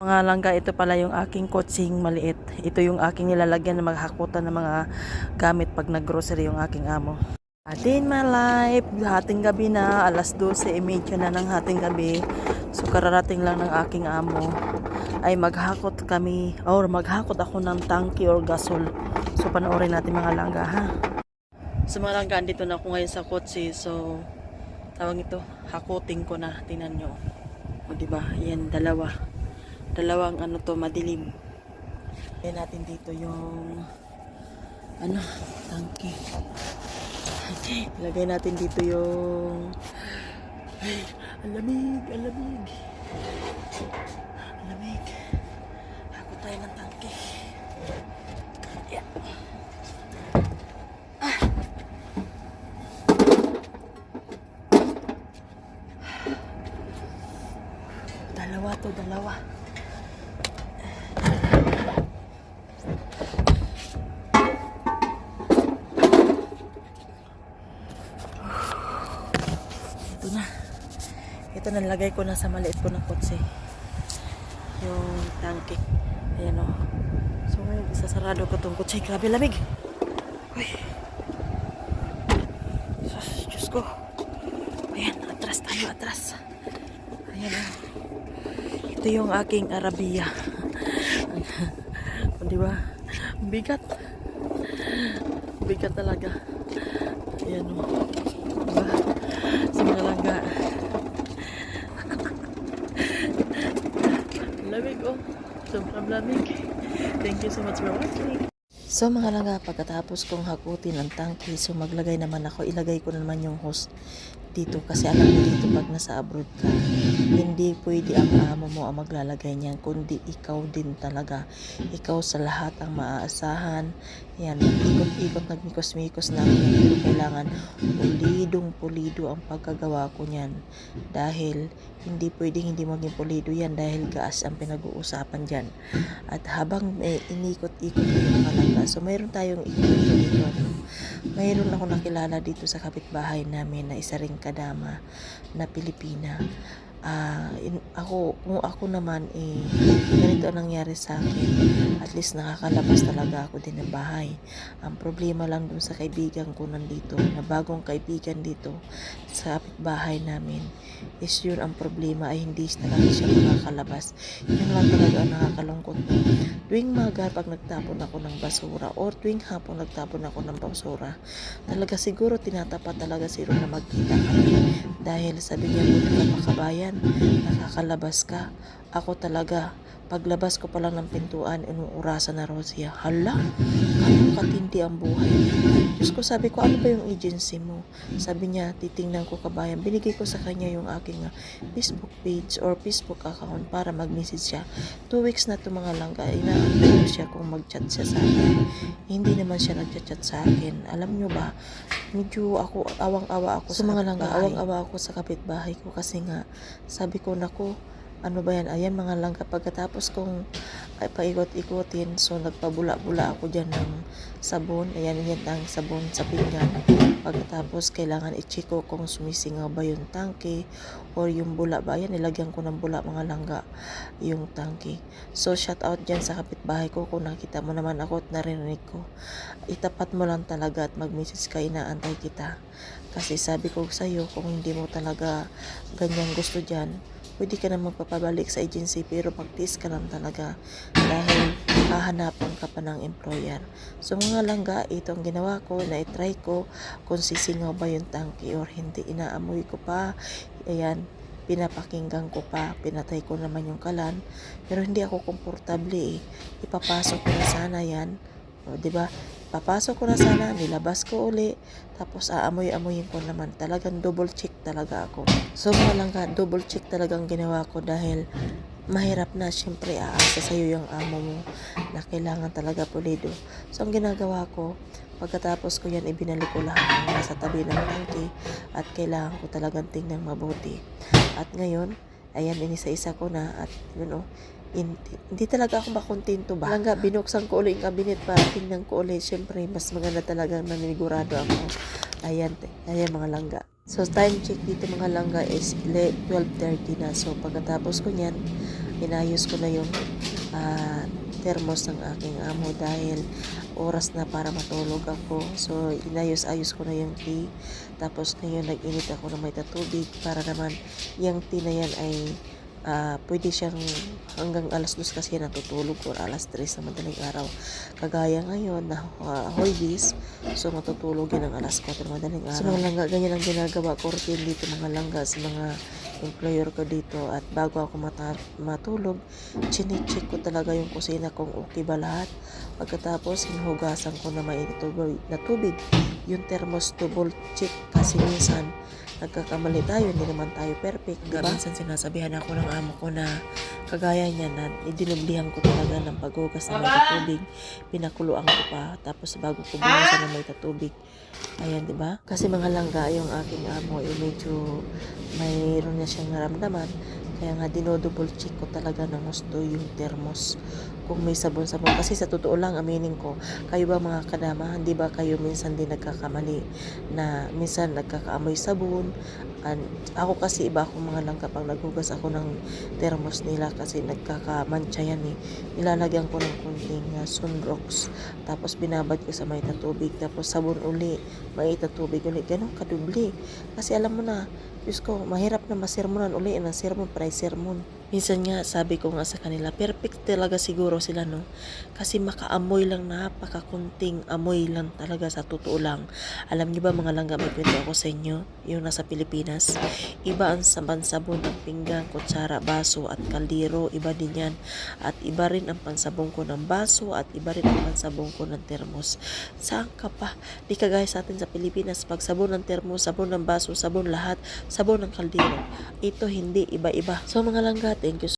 Mga langga, ito pala yung aking kutsing maliit. Ito yung aking nilalagyan na maghakutan ng mga gamit pag naggrocery yung aking amo. Atin my life, hating gabi na, alas 12.30 na ng hating gabi. So kararating lang ng aking amo ay maghakot kami or maghakot ako ng tangki or gasol. So panoorin natin mga langga ha. So mga langga, andito na ako ngayon sa kotse. So tawag ito, hakuting ko na, tinan nyo. O diba, yan dalawa. Dalawang ano to, madilim. Yan natin dito yung ano, tangki. Ilagay natin dito yung ay, ang lamig, ang lamig. Ang lamig. Ako tayo ng tangke. Yeah. Dalawa to, dalawa. Ito na. Ito na, lagay ko na sa maliit ko na kotse. Yung tangke. Ayan o. So ngayon, isasarado ko itong kotse. Grabe lamig. Uy. Sus, Diyos ko. Ayan, atras tayo, atras. Ayan o. Ito yung aking Arabia. o, di ba? Bigat. Bigat talaga. Ayan o. lamig oh. Sobrang lamig. Thank you so much for watching. So mga langga, pagkatapos kong hakutin ang tangki, so maglagay naman ako, ilagay ko naman yung hose dito kasi alam mo dito pag nasa abroad ka, hindi pwede ang amo mo ang maglalagay niyan, kundi ikaw din talaga. Ikaw sa lahat ang maaasahan. Yan, ikot-ikot, nagmikos-mikos na ako pero kailangan pulidong pulido ang pagkagawa ko niyan. Dahil hindi pwedeng hindi maging pulido yan dahil gas ang pinag-uusapan dyan. At habang may inikot-ikot ko yung mga langga, so mayroon tayong dito. Mayroon ako nakilala dito sa kapitbahay namin na isa ring kadama na Pilipina. Ah, in- ako kung ako naman eh ganito ang nangyari sa akin. At least nakakalabas talaga ako din ng bahay. Ang problema lang dun sa kaibigan ko nandito, na bagong kaibigan dito sa kapitbahay namin is yun ang problema ay hindi talaga siya makakalabas. Yun lang talaga ang nakakalungkot. Tuwing maga pag nagtapon ako ng basura or tuwing hapon nagtapon ako ng basura, talaga siguro tinatapat talaga si Ron na magkita kami. Dahil sabi niya, buti ka makabayan, nakakalabas ka. Ako talaga, paglabas ko pa lang ng pintuan, inuurasan na Rosia. Hala, anong katindi ang buhay niya. Diyos ko, sabi ko, ano ba yung agency mo? Sabi niya, titingnan ko kabayan. Binigay ko sa kanya yung aking ah, Facebook page or Facebook account para mag-message siya. Two weeks na to mga langga, inaantay ko siya kung mag-chat siya sa akin. Hindi naman siya nag-chat sa akin. Alam nyo ba, medyo ako, awang-awa ako sa mga langga, awang-awa ako sa kapitbahay ko kasi nga, sabi ko, nako, ano ba yan, ayan mga langga, pagkatapos kong ay paikot-ikotin, so nagpabula-bula ako dyan ng sabon, ayan yan ang sabon sa pinggan, pagkatapos kailangan i-check kung sumisingaw ba yung tangke or yung bula ba, ayan nilagyan ko ng bula mga langga, yung tangke, so shout out dyan sa kapitbahay ko, kung nakita mo naman ako at narinig ko, itapat mo lang talaga at mag-message ka, inaantay kita, kasi sabi ko sa'yo, kung hindi mo talaga ganyan gusto dyan, pwede ka na magpapabalik sa agency pero magtiis ka lang talaga dahil hahanapan ka pa ng employer. So mga langga, ito ang ginawa ko na itry ko kung sisingaw ba yung tangki or hindi. Inaamoy ko pa. Ayan, pinapakinggan ko pa. Pinatay ko naman yung kalan. Pero hindi ako komportable eh. Ipapasok ko na sana yan. O, di ba? Papasok ko na sana, nilabas ko uli, tapos aamoy-amoyin ko naman. Talagang double check talaga ako. So mga langga, double check talagang ginawa ko dahil mahirap na syempre aasa sa'yo yung amo mo na kailangan talaga pulido. So ang ginagawa ko, pagkatapos ko yan, ibinalik ko lahat ng nasa tabi ng tangke at kailangan ko talagang tingnan mabuti. At ngayon, ayan, inisa-isa ko na at yun oh, hindi, talaga ako makontento ba? Langga, binuksan ko ulit yung cabinet para tingnan ko ulit. Siyempre, mas maganda talaga nanigurado ako. Ayan, ayan mga langga. So, time check dito mga langga is le- 12.30 na. So, pagkatapos ko niyan, inayos ko na yung ah, thermos ng aking amo dahil oras na para matulog ako. So, inayos-ayos ko na yung tea. Tapos ngayon, nag-init ako ng may tubig para naman yung tea na yan ay ah, pwede siyang hanggang alas 2 kasi natutulog or alas 3 sa madaling araw. Kagaya ngayon na uh, Hoybis, so matutulog yan ng alas 4 madaling araw. So mga langga, ganyan ang ginagawa ko rin dito mga langga sa mga employer ko dito at bago ako mata- matulog, chinecheck ko talaga yung kusina kung okay ba lahat. Pagkatapos, hinuhugasan ko na may tubig, na tubig yung thermos double check kasi minsan nagkakamali tayo, hindi naman tayo perfect, diba? Minsan sinasabihan ako ng amo ko na kagaya niya na idinumdihan ko talaga ng paghugas na may tubig, pinakuluan ko pa, tapos bago ko buhusan ng may tubig. Ayan, di ba? Kasi mga langga yung aking amo, eh, medyo mayroon na siyang naramdaman. Kaya nga dinodouble check ko talaga ng gusto yung thermos kung may sabon-sabon. Kasi sa totoo lang, aminin ko, kayo ba mga kadama, hindi ba kayo minsan din nagkakamali na minsan nagkakaamoy sabon. And ako kasi iba akong mga lang kapag naghugas ako ng thermos nila kasi nagkakamantsa yan eh. Nilalagyan ko ng kunting uh, sunrocks. Tapos binabad ko sa may tubig. Tapos sabon uli. May tubig uli. Ganun kadubli. Kasi alam mo na, Diyos ko, mahirap na masermonan uli ng sermon para sermon. Minsan nga, sabi ko nga sa kanila, perfect talaga siguro sila, no? Kasi makaamoy lang, napakakunting amoy lang talaga sa totoo lang. Alam niyo ba mga langga, may kwento ako sa inyo, yung nasa Pilipinas. Iba ang saban-sabon ng pinggan, kutsara, baso at kaldero, iba din yan. At iba rin ang pansabong ko ng baso at iba rin ang pansabong ko ng termos. Saan ka pa? Di kagaya sa atin sa Pilipinas, pag sabon ng termos, sabon ng baso, sabon lahat, sabon ng kaldero. Ito hindi, iba-iba. So mga langga, thank you